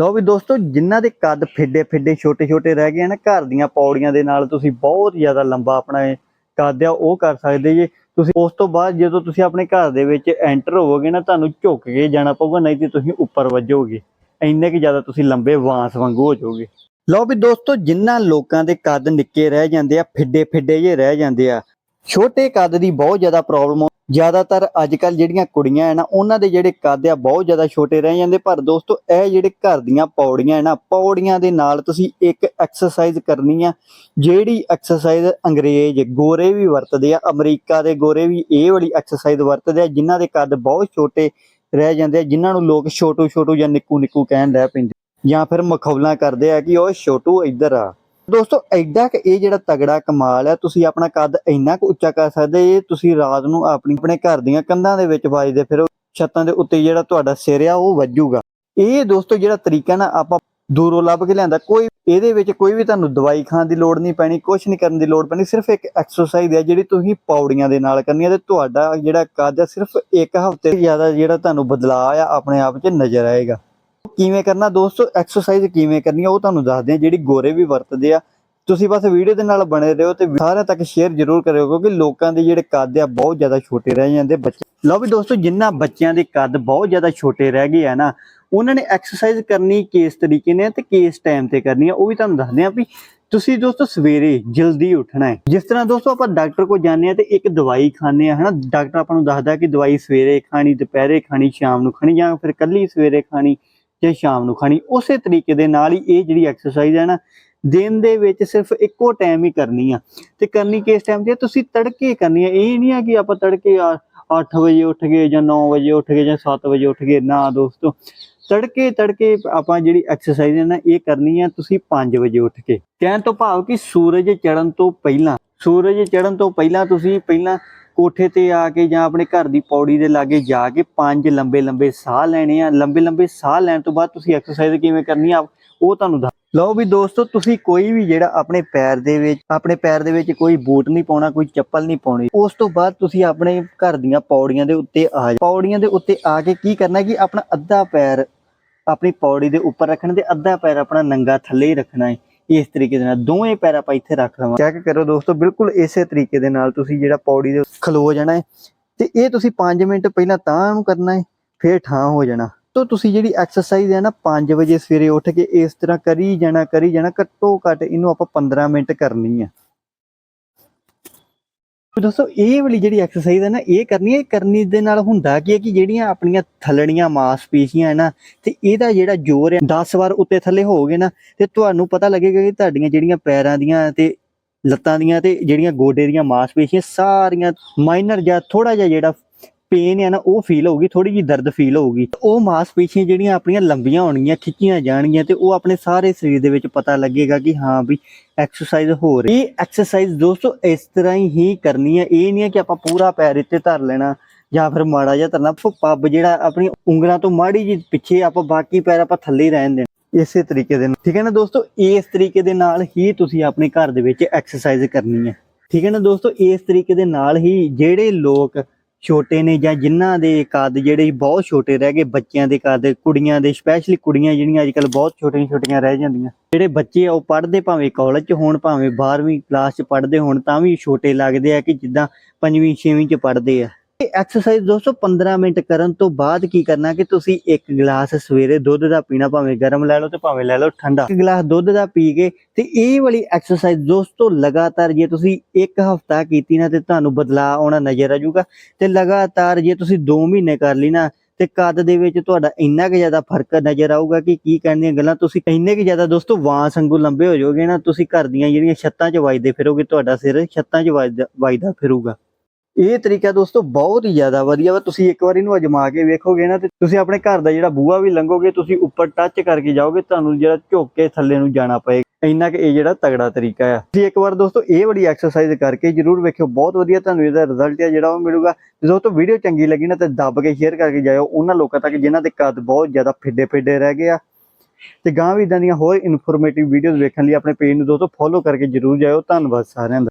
ਲਓ ਵੀ ਦੋਸਤੋ, ਜਿਨ੍ਹਾਂ ਦੇ ਕੱਦ ਫਿੱਡੇ ਫਿੱਡੇ ਛੋਟੇ ਛੋਟੇ ਰਹਿ ਗਏ ਆ ਘਰ ਦੀਆਂ ਪੌੜੀਆਂ ਦੇ ਨਾਲ ਤੁਸੀਂ ਬਹੁਤ ਜ਼ਿਆਦਾ ਲੰਬਾ ਆਪਣਾ ਕੱਦ ਆ, ਉਹ ਕਰ ਸਕਦੇ ਜੇ। ਤੁਸੀਂ ਉਸ ਤੋਂ ਬਾਅਦ ਜਦੋਂ ਤੁਸੀਂ ਆਪਣੇ ਘਰ ਦੇ ਵਿੱਚ ਐਂਟਰ ਹੋਵੋਗੇ ਨਾ, ਤੁਹਾਨੂੰ ਝੁੱਕ ਕੇ ਜਾਣਾ ਪਊਗਾ, ਨਹੀਂ ਤੇ ਤੁਸੀਂ ਉੱਪਰ ਵੱਜੋਗੇ। ਇੰਨੇ ਕਿ ਜ਼ਿਆਦਾ ਤੁਸੀਂ ਲੰਬੇ ਵਾਂਸ ਵਾਂਗੂ ਹੋ ਜਾਓਗੇ। ਲਓ ਵੀ ਦੋਸਤੋ, ਜਿਨ੍ਹਾਂ ਲੋਕਾਂ ਦੇ ਕੱਦ ਨਿੱਕੇ ਰਹਿ ਜਾਂਦੇ ਆ, ਫਿੱਡੇ ਫਿੱਡੇ ਜੇ ਰਹਿ ਜਾਂਦੇ ਆ, ਛੋਟੇ ਕੱਦ ਦੀ ਬਹੁਤ ਜ਼ਿਆਦਾ ਪ੍ਰੋਬਲਮ ਜ਼ਿਆਦਾਤਰ ਅੱਜ ਕੱਲ ਜਿਹੜੀਆਂ ਕੁੜੀਆਂ ਹੈ ਨਾ, ਉਹਨਾਂ ਦੇ ਜਿਹੜੇ ਕੱਦ ਆ ਬਹੁਤ ਜ਼ਿਆਦਾ ਛੋਟੇ ਰਹਿ ਜਾਂਦੇ, ਪਰ ਦੋਸਤੋ, ਇਹ ਜਿਹੜੇ ਘਰ ਦੀਆਂ ਪੌੜੀਆਂ ਹੈ ਨਾ, ਪੌੜੀਆਂ ਦੇ ਨਾਲ ਤੁਸੀਂ ਇੱਕ ਐਕਸਰਸਾਈਜ਼ ਕਰਨੀ ਆ, ਜਿਹੜੀ ਐਕਸਰਸਾਈਜ਼ ਅੰਗਰੇਜ਼ ਗੋਰੇ ਵੀ ਵਰਤਦੇ ਆ, ਅਮਰੀਕਾ ਦੇ ਗੋਰੇ ਵੀ ਇਹ ਵਾਲੀ ਐਕਸਰਸਾਈਜ਼ ਵਰਤਦੇ ਆ, ਜਿਨ੍ਹਾਂ ਦੇ ਕੱਦ ਬਹੁਤ ਛੋਟੇ ਰਹਿ ਜਾਂਦੇ ਆ, ਜਿਨ੍ਹਾਂ ਨੂੰ ਲੋਕ ਛੋਟੂ ਛੋਟੂ ਜਾਂ ਨਿੱਕੂ ਨਿੱਕੂ ਕਹਿਣ ਲੱਗ ਪੈਂਦੇ ਜਾਂ ਫਿਰ ਮਖੌਲਾਂ ਕਰਦੇ ਆ ਕਿ ਉਹ ਛੋਟੂ ਇੱਧਰ ਆ। ਦੋਸਤੋ ਐਡਾ ਕਿ ਇਹ ਜਿਹੜਾ ਤਗੜਾ ਕਮਾਲ ਹੈ, ਤੁਸੀਂ ਆਪਣਾ ਕੱਦ ਇੰਨਾ ਕੁ ਉੱਚਾ ਕਰ ਸਕਦੇ ਜੇ ਤੁਸੀਂ ਰਾਤ ਨੂੰ ਆਪਣੀ, ਆਪਣੇ ਘਰ ਦੀਆਂ ਕੰਧਾਂ ਦੇ ਵਿੱਚ ਵੱਜਦੇ ਫਿਰ, ਛੱਤਾਂ ਦੇ ਉੱਤੇ ਜਿਹੜਾ ਤੁਹਾਡਾ ਸਿਰ ਆ, ਉਹ ਵੱਜੂਗਾ। ਇਹ ਦੋਸਤੋ, ਜਿਹੜਾ ਤਰੀਕਾ ਨਾ, ਆਪਾਂ ਦੂਰੋਂ ਲੱਭ ਕੇ ਲਿਆਂਦਾ, ਕੋਈ ਇਹਦੇ ਵਿੱਚ ਕੋਈ ਵੀ ਤੁਹਾਨੂੰ ਦਵਾਈ ਖਾਣ ਦੀ ਲੋੜ ਨਹੀਂ ਪੈਣੀ ਕੁਝ ਨਹੀਂ ਕਰਨ ਦੀ ਲੋੜ ਪੈਣੀ, ਸਿਰਫ ਇੱਕ ਐਕਸਰਸਾਈਜ਼ ਹੈ ਜਿਹੜੀ ਤੁਸੀਂ ਪੌੜੀਆਂ ਦੇ ਨਾਲ ਕਰਨੀ ਹੈ ਤੇ ਤੁਹਾਡਾ ਜਿਹੜਾ ਕੱਦ ਹੈ ਸਿਰਫ ਇੱਕ ਹਫ਼ਤੇ ਜ਼ਿਆਦਾ ਜਿਹੜਾ ਤੁਹਾਨੂੰ ਬਦਲਾਅ ਆ, ਆਪਣੇ ਆਪ 'ਚ ਨਜ਼ਰ ਆਏਗਾ। ਕਿਵੇਂ ਕਰਨਾ ਦੋਸਤੋ ਐਕਸਰਸਾਈਜ਼ ਕਿਵੇਂ ਕਰਨੀ ਆ ਉਹ ਤੁਹਾਨੂੰ ਦੱਸਦੇ ਆ, ਜਿਹੜੀ ਗੋਰੇ ਵੀ ਵਰਤਦੇ ਆ। ਤੁਸੀਂ ਬਸ ਵੀਡੀਓ ਦੇ ਨਾਲ ਬਣੇ ਰਹੋ ਤੇ ਸਾਰਿਆਂ ਤੱਕ ਸ਼ੇਅਰ ਜ਼ਰੂਰ ਕਰਿਓ, ਕਿਉਂਕਿ ਲੋਕਾਂ ਦੇ ਜਿਹੜੇ ਕੱਦ ਆ ਬਹੁਤ ਜ਼ਿਆਦਾ ਛੋਟੇ ਰਹਿ ਜਾਂਦੇ ਬੱਚੇ। ਲਓ ਵੀ ਦੋਸਤੋ ਜਿਨ੍ਹਾਂ ਬੱਚਿਆਂ ਦੇ ਕੱਦ ਬਹੁਤ ਜ਼ਿਆਦਾ ਛੋਟੇ ਰਹਿ ਗਏ ਆ ਨਾ, ਉਹਨਾਂ ਨੇ ਐਕਸਰਸਾਈਜ਼ ਕਰਨੀ ਕਿਸ ਤਰੀਕੇ ਨੇ ਤੇ ਕਿਸ ਟਾਈਮ ਤੇ ਕਰਨੀ ਆ, ਉਹ ਵੀ ਤੁਹਾਨੂੰ ਦੱਸਦੇ ਆ ਵੀ ਤੁਸੀਂ ਦੋਸਤੋ ਸਵੇਰੇ ਜਲਦੀ ਉੱਠਣਾ ਹੈ। ਜਿਸ ਤਰ੍ਹਾਂ ਦੋਸਤੋ ਆਪਾਂ ਡਾਕਟਰ ਕੋਲ ਜਾਂਦੇ ਆ ਤੇ ਇੱਕ ਦਵਾਈ ਖਾਂਦੇ ਆ, ਹਨਾ? ਡਾਕਟਰ ਆਪਾਂ ਨੂੰ ਦੱਸਦਾ ਕਿ ਦਵਾਈ ਸਵੇਰੇ ਖਾਣੀ, ਦੁਪਹਿਰੇ ਖਾਣੀ, ਸ਼ਾਮ ਨੂੰ ਖਾਣੀ ਜਾਂ ਫਿਰ ਕੱਲੀ ਸਵੇਰੇ ਖਾਣੀ। ਜਾਂ ਸ਼ਾਮ ਨੂੰ ਖਾਣੀ, ਉਸੇ ਤਰੀਕੇ ਦੇ ਨਾਲ ਹੀ ਇਹ ਜਿਹੜੀ ਐਕਸਰਸਾਈਜ਼ ਹੈ ਨਾ, ਦਿਨ ਦੇ ਵਿੱਚ ਸਿਰਫ ਇੱਕੋ ਟਾਈਮ ਹੀ ਕਰਨੀ ਆ। ਤੇ ਕਰਨੀ ਕਿਸ ਟਾਈਮ ਤੇ ਤੁਸੀਂ ਤੜਕੇ ਕਰਨੀ ਆ। ਇਹ ਨਹੀਂ ਆ ਕਿ ਆਪਾਂ ਤੜਕੇ 8 ਵਜੇ ਉੱਠ ਗਏ ਜਾਂ 9 ਵਜੇ ਉੱਠ ਗਏ ਜਾਂ 7 ਵਜੇ ਉੱਠ ਗਏ। ਨਾ ਦੋਸਤੋ, ਤੜਕੇ ਤੜਕੇ ਆਪਾਂ ਜਿਹੜੀ ਐਕਸਰਸਾਈਜ਼ ਹੈ ਨਾ, ਇਹ ਕਰਨੀ ਆ ਤੁਸੀਂ 5 ਵਜੇ ਉੱਠ ਕੇ। ਕਹਿਣ ਤੋਂ ਭਾਵ ਕਿ ਸੂਰਜ ਚੜ੍ਹਨ ਤੋਂ ਪਹਿਲਾਂ, ਸੂਰਜ ਚੜ੍ਹਨ ਤੋਂ ਪਹਿਲਾਂ ਤੁਸੀਂ ਪਹਿਲਾਂ ਕੋਠੇ ਤੇ ਆ ਕੇ ਜਾਂ ਆਪਣੇ ਘਰ ਦੀ ਪੌੜੀ ਦੇ ਲਾਗੇ ਜਾ ਕੇ ਪੰਜ ਲੰਬੇ ਲੰਬੇ ਸਾਹ ਲੈਣੇ ਆ। ਲੰਬੇ ਲੰਬੇ ਸਾਹ ਲੈਣ ਤੋਂ ਬਾਅਦ ਤੁਸੀਂ ਐਕਸਰਸਾਈਜ਼ ਕਿਵੇਂ ਕਰਨੀ ਆ ਉਹ ਤੁਹਾਨੂੰ ਦੱਸ ਲਓ ਵੀ ਦੋਸਤੋ, ਤੁਸੀਂ ਕੋਈ ਵੀ ਜਿਹੜਾ ਆਪਣੇ ਪੈਰ ਦੇ ਵਿੱਚ, ਆਪਣੇ ਪੈਰ ਦੇ ਵਿੱਚ ਕੋਈ ਬੂਟ ਨਹੀਂ ਪਾਉਣਾ, ਕੋਈ ਚੱਪਲ ਨਹੀਂ ਪਾਉਣੀ। ਉਸ ਤੋਂ ਬਾਅਦ ਤੁਸੀਂ ਆਪਣੇ ਘਰ ਦੀਆਂ ਪੌੜੀਆਂ ਦੇ ਉੱਤੇ ਆ ਜਾ ਪੌੜੀਆਂ ਦੇ ਉੱਤੇ ਆ ਕੇ ਕੀ ਕਰਨਾ ਕਿ ਆਪਣਾ ਅੱਧਾ ਪੈਰ ਆਪਣੀ ਪੌੜੀ ਦੇ ਉੱਪਰ ਰੱਖਣਾ ਤੇ ਅੱਧਾ ਪੈਰ ਆਪਣਾ ਨੰਗਾ ਥੱਲੇ ਹੀ ਰੱਖਣਾ ਹੈ। ਇਸ ਤਰੀਕੇ ਦੇ ਨਾਲ ਦੋਵੇਂ ਪੈਰ ਆਪਾਂ ਇੱਥੇ ਰੱਖ ਲਵਾਂ। ਚੈੱਕ ਕਰੋ ਦੋਸਤੋ, ਬਿਲਕੁਲ ਇਸੇ ਤਰੀਕੇ ਦੇ ਨਾਲ ਤੁਸੀਂ ਜਿਹੜਾ ਪੌੜੀ ਦੇ ਖਲੋ ਜਾਣਾ ਹੈ। ਤੇ ਇਹ ਤੁਸੀਂ 5 ਮਿੰਟ ਪਹਿਲਾਂ ਤਾਂ ਨੂੰ ਕਰਨਾ ਹੈ, ਫਿਰ ਠਾਂ ਹੋ ਜਾਣਾ। ਤੋਂ ਤੁਸੀਂ ਜਿਹੜੀ ਐਕਸਰਸਾਈਜ਼ ਹੈ ਨਾ 5 ਵਜੇ ਸਵੇਰੇ ਉੱਠ ਕੇ ਇਸ ਤਰ੍ਹਾਂ ਕਰੀ ਜਾਣਾ ਕਰੀ ਜਾਣਾ, ਘੱਟੋ ਘੱਟ ਇਹਨੂੰ ਆਪਾਂ 15 ਮਿੰਟ ਕਰਨੀ ਹੈ। ਦੋਸਤੋ, ਇਹ ਵਾਲੀ ਜਿਹੜੀ ਐਕਸਰਸਾਈਜ਼ ਹੈ ਨਾ, ਇਹ ਕਰਨੀ ਹੈ ਕਰਨੀ ਦੇ ਨਾਲ ਹੁੰਦਾ ਕੀ ਹੈ ਕਿ ਜਿਹੜੀਆਂ ਆਪਣੀਆਂ ਥੱਲੜੀਆਂ ਮਾਸਪੇਸ਼ੀਆਂ ਹੈ ਨਾ, ਤੇ ਇਹਦਾ ਜਿਹੜਾ ਜ਼ੋਰ ਹੈ 10 ਵਾਰ ਉੱਤੇ ਥੱਲੇ ਹੋਗੇ ਨਾ, ਤੇ ਤੁਹਾਨੂੰ ਪਤਾ ਲੱਗੇਗਾ ਕਿ ਤੁਹਾਡੀਆਂ ਜਿਹੜੀਆਂ ਪੈਰਾਂ ਦੀਆਂ ਤੇ ਲੱਤਾਂ ਦੀਆਂ ਤੇ ਜਿਹੜੀਆਂ ਗੋਡੇ ਦੀਆਂ ਮਾਸਪੇਸ਼ੀਆਂ ਸਾਰੀਆਂ ਮਾਈਨਰ ਜਾਂ ਥੋੜਾ ਜਿਹਾ ਜਿਹੜਾ ਪੇਨ ਹੈ ਨਾ, ਉਹ ਫੀਲ ਹੋਊਗੀ ਥੋੜੀ ਜਿਹੀ ਦਰਦ ਫੀਲ ਹੋਊਗੀ। ਉਹ ਮਾਸਪੇਸ਼ੀਆਂ ਜਿਹੜੀਆਂ ਆਪਣੀਆਂ ਲੰਬੀਆਂ ਹੋਣਗੀਆਂ, ਖਿੱਚੀਆਂ ਜਾਣਗੀਆਂ ਤੇ ਉਹ ਆਪਣੇ ਸਾਰੇ ਸਰੀਰ ਦੇ ਵਿੱਚ ਪਤਾ ਲੱਗੇਗਾ ਕਿ ਹਾਂ ਵੀ ਐਕਸਰਸਾਈਜ਼ ਹੋ ਰਹੀ। ਇਹ ਐਕਸਰਸਾਈਜ਼ ਦੋਸਤੋ, ਇਸ ਤਰ੍ਹਾਂ ਹੀ ਕਰਨੀ ਹੈ ਇਹ ਨਹੀਂ ਹੈ ਕਿ ਆਪਾਂ ਪੂਰਾ ਪੈਰ ਇੱਥੇ ਧਰ ਲੈਣਾ ਜਾਂ ਫਿਰ ਮਾੜਾ ਜਿਹਾ ਧਰਨਾ। ਪੱਬ ਜਿਹੜਾ ਆਪਣੀ ਉਂਗਲਾਂ ਤੋਂ ਮਾੜੀ ਜਿਹੀ ਪਿੱਛੇ ਆਪਾਂ ਬਾਕੀ ਪੈਰ ਆਪਾਂ ਥੱਲੇ ਹੀ ਰਹਿਣ ਦੇਣਾ। ਇਸੇ ਤਰੀਕੇ ਦੇ ਨਾਲ। ਠੀਕ ਹੈ ਨਾ ਦੋਸਤੋ? ਇਸ ਤਰੀਕੇ ਦੇ ਨਾਲ ਹੀ ਤੁਸੀਂ ਆਪਣੇ ਘਰ ਦੇ ਵਿੱਚ ਐਕਸਰਸਾਈਜ਼ ਕਰਨੀ ਹੈ ਠੀਕ ਹੈ ਨਾ ਦੋਸਤੋ? ਇਸ ਤਰੀਕੇ ਦੇ ਨਾਲ ਹੀ ਜਿਹੜੇ ਲੋਕ ਛੋਟੇ ਨੇ ਜਾਂ ਜਿਨ੍ਹਾਂ ਦੇ ਕੱਦ ਜਿਹੜੇ ਬਹੁਤ ਛੋਟੇ ਰਹਿ ਗਏ, ਬੱਚਿਆਂ ਦੇ ਕੱਦ, ਕੁੜੀਆਂ ਦੇ ਸਪੈਸ਼ਲੀ ਕੁੜੀਆਂ ਜਿਹੜੀਆਂ ਅੱਜ ਕੱਲ ਬਹੁਤ ਛੋਟੀਆਂ ਛੋਟੀਆਂ ਰਹਿ ਜਾਂਦੀਆਂ। ਜਿਹੜੇ ਬੱਚੇ ਆ ਉਹ ਪੜ੍ਹਦੇ ਭਾਵੇਂ ਕਾਲਜ 'ਚ ਹੋਣ, ਭਾਵੇਂ 12ਵੀਂ ਕਲਾਸ 'ਚ ਪੜ੍ਹਦੇ ਹੋਣ, ਤਾਂ ਵੀ ਛੋਟੇ ਲੱਗਦੇ ਆ ਕਿ ਜਿੱਦਾਂ 5ਵੀਂ 6ਵੀਂ 'ਚ ਪੜ੍ਹਦੇ ਆ। ਐਕਸਰਸਾਈਜ਼ ਦੋਸਤੋ 15 ਮਿੰਟ ਕਰਨ ਤੋਂ ਬਾਅਦ ਕੀ ਕਰਨਾ ਕਿ ਤੁਸੀਂ ਇੱਕ ਗਲਾਸ ਸਵੇਰੇ ਦੁੱਧ ਦਾ ਪੀਣਾ, ਭਾਵੇਂ ਗਰਮ ਲੈ ਲਓ ਤੇ ਭਾਵੇਂ ਲੈ ਲਓ ਠੰਡਾ। ਇੱਕ ਗਲਾਸ ਦੁੱਧ ਦਾ ਪੀ ਕੇ ਤੇ ਇਹ ਵਾਲੀ ਐਕਸਰਸਾਈਜ਼ ਦੋਸਤੋ ਲਗਾਤਾਰ ਜੇ ਤੁਸੀਂ ਇੱਕ ਹਫ਼ਤਾ ਕੀਤੀ ਨਾ ਤੇ ਤੁਹਾਨੂੰ ਬਦਲਾਅ ਆਉਣਾ ਨਜ਼ਰ ਆ ਜਾਊਗਾ। ਤੇ ਲਗਾਤਾਰ ਜੇ ਤੁਸੀਂ 2 ਮਹੀਨੇ ਕਰ ਲਈ ਨਾ ਤੇ ਕੱਦ ਦੇ ਵਿੱਚ ਤੁਹਾਡਾ ਇੰਨਾ ਕੁ ਜ਼ਿਆਦਾ ਫ਼ਰਕ ਨਜ਼ਰ ਆਊਗਾ ਕਿ ਕੀ ਕਹਿਣ ਦੀਆਂ ਗੱਲਾਂ, ਤੁਸੀਂ ਇੰਨੇ ਕੁ ਜ਼ਿਆਦਾ ਦੋਸਤੋ ਵਾਂਸ ਵਾਂਗੂ ਲੰਬੇ ਹੋ ਜਾਓਗੇ ਨਾ, ਤੁਸੀਂ ਘਰ ਦੀਆਂ ਜਿਹੜੀਆਂ ਛੱਤਾਂ 'ਚ ਵਜਦੇ ਫਿਰੋਗੇ, ਤੁਹਾਡਾ ਸਿਰ ਛੱਤਾਂ 'ਚ ਵੱਜਦਾ ਵੱਜਦਾ ਫਿਰੂਗਾ। ਇਹ ਤਰੀਕਾ ਦੋਸਤੋ ਬਹੁਤ ਹੀ ਜ਼ਿਆਦਾ ਵਧੀਆ ਵਾ। ਤੁਸੀਂ ਇੱਕ ਵਾਰ ਇਹਨੂੰ ਅਜਮਾ ਕੇ ਵੇਖੋਗੇ ਨਾ ਤੇ ਤੁਸੀਂ ਆਪਣੇ ਘਰ ਦਾ ਜਿਹੜਾ ਬੂਹਾ ਵੀ ਲੰਘੋਗੇ, ਤੁਸੀਂ ਉੱਪਰ ਟੱਚ ਕਰਕੇ ਜਾਓਗੇ, ਤੁਹਾਨੂੰ ਜਿਹੜਾ ਝੁੱਕ ਕੇ ਥੱਲੇ ਨੂੰ ਜਾਣਾ ਪਏਗਾ। ਇੰਨਾ ਕਿ ਇਹ ਜਿਹੜਾ ਤਗੜਾ ਤਰੀਕਾ ਆ। ਤੁਸੀਂ ਇੱਕ ਵਾਰ ਦੋਸਤੋ ਇਹ ਵਾਲੀ ਐਕਸਰਸਾਈਜ਼ ਕਰਕੇ ਜਰੂਰ ਵੇਖਿਓ। ਬਹੁਤ ਵਧੀਆ ਤੁਹਾਨੂੰ ਇਹਦਾ ਰਿਜ਼ਲਟ ਆ ਜਿਹੜਾ ਉਹ ਮਿਲੂਗਾ। ਜੇ ਦੋਸਤੋ ਵੀਡੀਓ ਚੰਗੀ ਲੱਗੀ ਨਾ ਤੇ ਦੱਬ ਕੇ ਸ਼ੇਅਰ ਕਰਕੇ ਜਾਇਓ ਉਹਨਾਂ ਲੋਕਾਂ ਤੱਕ ਜਿਨ੍ਹਾਂ ਦੇ ਕੱਦ ਬਹੁਤ ਜ਼ਿਆਦਾ ਫਿੱਡੇ ਫਿੱਡੇ ਰਹਿ ਗਏ ਆ। ਤੇ ਗਾਂ ਵੀ ਇਦਾਂ ਦੀਆਂ ਹੋਰ ਇਨਫੋਰਮੇਟਿਵ ਵੀਡੀਓਜ਼ ਵੇਖਣ ਲਈ ਆਪਣੇ ਪੇਜ ਨੂੰ ਦੋਸਤੋ ਫੋਲੋ ਕਰਕੇ ਜਰੂਰ ਜਾਇਓ। ਧੰਨਵਾਦ ਸਾਰਿਆਂ ਦਾ।